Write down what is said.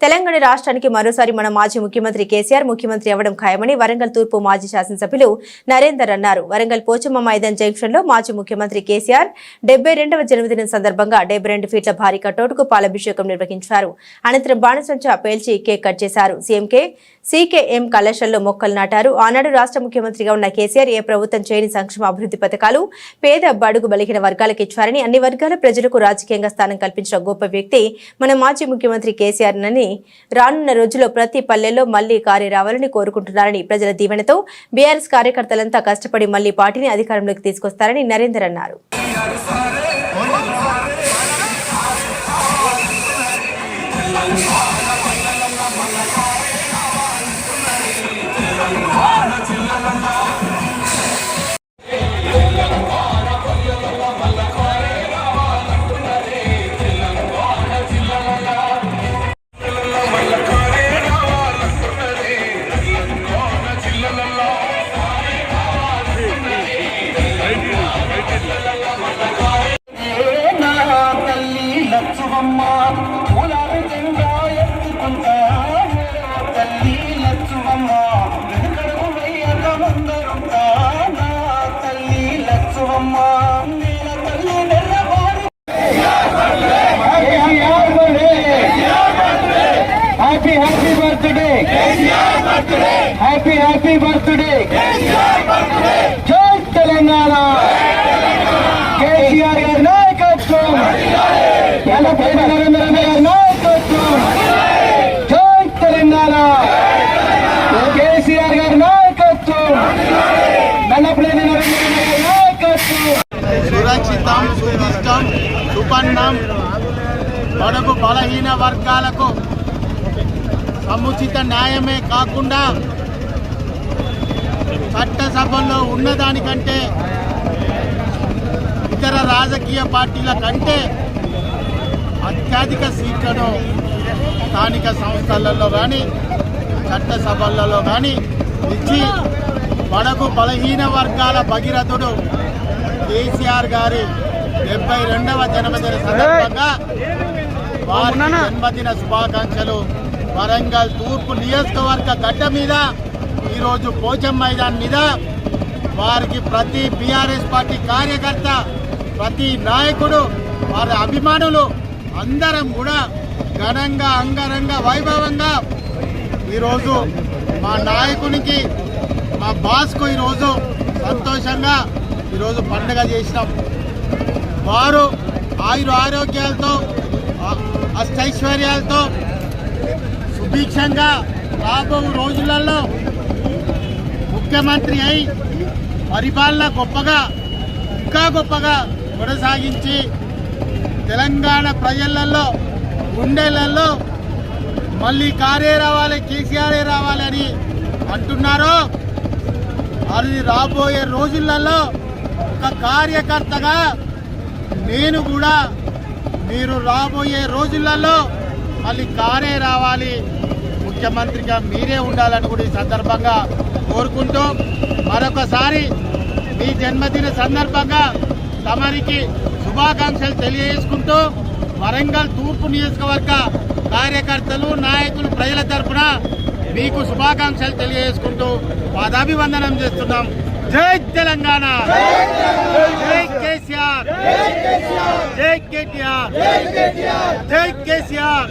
తెలంగాణ రాష్ట్రానికి మరోసారి మన మాజీ ముఖ్యమంత్రి కేసీఆర్ ముఖ్యమంత్రి అవ్వడం ఖాయమని వరంగల్ తూర్పు మాజీ శాసనసభ్యులు నరేందర్ అన్నారు. వరంగల్ పోచమ్మ మైదాన్ జంక్షన్లో మాజీ ముఖ్యమంత్రి కేసీఆర్ డెబ్బై రెండవ జన్మదినం సందర్భంగా డెబ్బై రెండు ఫీట్ల భారీ కటౌటుకు పాలాభిషేకం నిర్వహించారు. అనంతరం బాణసంచా పేల్చి కేక్ కట్ చేశారు. సీఎంకే సీకేఎం కళాశాలలో మొక్కలు నాటారు. ఆనాడు రాష్ట్ర ముఖ్యమంత్రిగా ఉన్న కేసీఆర్ ఏ ప్రభుత్వం చేయని సంక్షేమ అభివృద్ధి పథకాలు పేద బడుగు బలిగిన వర్గాలకు ఇచ్చారని అన్ని వర్గాల ప్రజలకు రాజకీయంగా స్థానం కల్పించిన గొప్ప వ్యక్తి మన మాజీ ముఖ్యమంత్రి కేసీఆర్ నని రానున్న రోజుల్లో ప్రతి పల్లెల్లో మళ్ళీ కార్య రావాలని కోరుకుంటున్నారని ప్రజల దీవెనతో బీఆర్ఎస్ కార్యకర్తలంతా కష్టపడి మళ్ళీ పార్టీని అధికారంలోకి తీసుకొస్తారని నరేందర్ అన్నారు. Lachchuvamma happy happy birthday happy happy birthday జై తెలంగాణ కేసీఆర్ గారి నాయకత్వం ఎల్లపల్లి నరేంద్ర గారి నాయకత్వం జై తెలంగాణ కేసీఆర్ గారి నాయకత్వం నల్లపల్లి నరేంద్ర గారి నాయకత్వం సురక్షితం సునిష్టం సుపన్నం బడుగు బలహీన వర్గాలకు సముచిత న్యాయమే కాకుండా చట్టసభల్లో ఉన్నదానికంటే ఇతర రాజకీయ పార్టీల కంటే అత్యధిక సీట్లను స్థానిక సంస్థలలో కానీ చట్టసభలలో కానీ ఇచ్చి బడకు బలహీన వర్గాల భగీరథుడు కేసీఆర్ గారి డెబ్బై రెండవ జన్మదిన సందర్భంగా వారి జన్మదిన శుభాకాంక్షలు. వరంగల్ తూర్పు నియోజకవర్గ గడ్డ మీద ఈరోజు పోచం మైదాన్ మీద వారికి ప్రతి బీఆర్ఎస్ పార్టీ కార్యకర్త ప్రతి నాయకుడు వారి అభిమానులు అందరం కూడా ఘనంగా అంగరంగ వైభవంగా ఈరోజు మా నాయకునికి మా బాస్కు ఈరోజు సంతోషంగా ఈరోజు పండుగ చేసినాం. వారు ఆయుర ఆరోగ్యాలతో అష్టైశ్వర్యాలతో సుభిక్షంగా రాబో రోజులలో ముఖ్యమంత్రి అయి పరిపాలన గొప్పగా ఇంకా గొప్పగా కొనసాగించి తెలంగాణ ప్రజలలో గుండెలలో మళ్ళీ కారే రావాలి కేసీఆరే రావాలని అంటున్నారో అది రాబోయే రోజులలో ఒక కార్యకర్తగా నేను కూడా మీరు రాబోయే రోజులలో మళ్ళీ కారే రావాలి. ముఖ్యమంత్రిగా మీరే ఉండాలని కూడా ఈ సందర్భంగా కోరుకుంటూ మరొకసారి మీ జన్మదిన సందర్భంగా తమరికి శుభాకాంక్షలు తెలియజేసుకుంటూ వరంగల్ తూర్పు నియోజకవర్గ కార్యకర్తలు నాయకులు ప్రజల తరఫున మీకు శుభాకాంక్షలు తెలియజేసుకుంటూ పాదాభివందనం చేస్తున్నాం. జై తెలంగాణ. జై కేసీఆర్. జై కేటీఆర్. జై కేసీఆర్.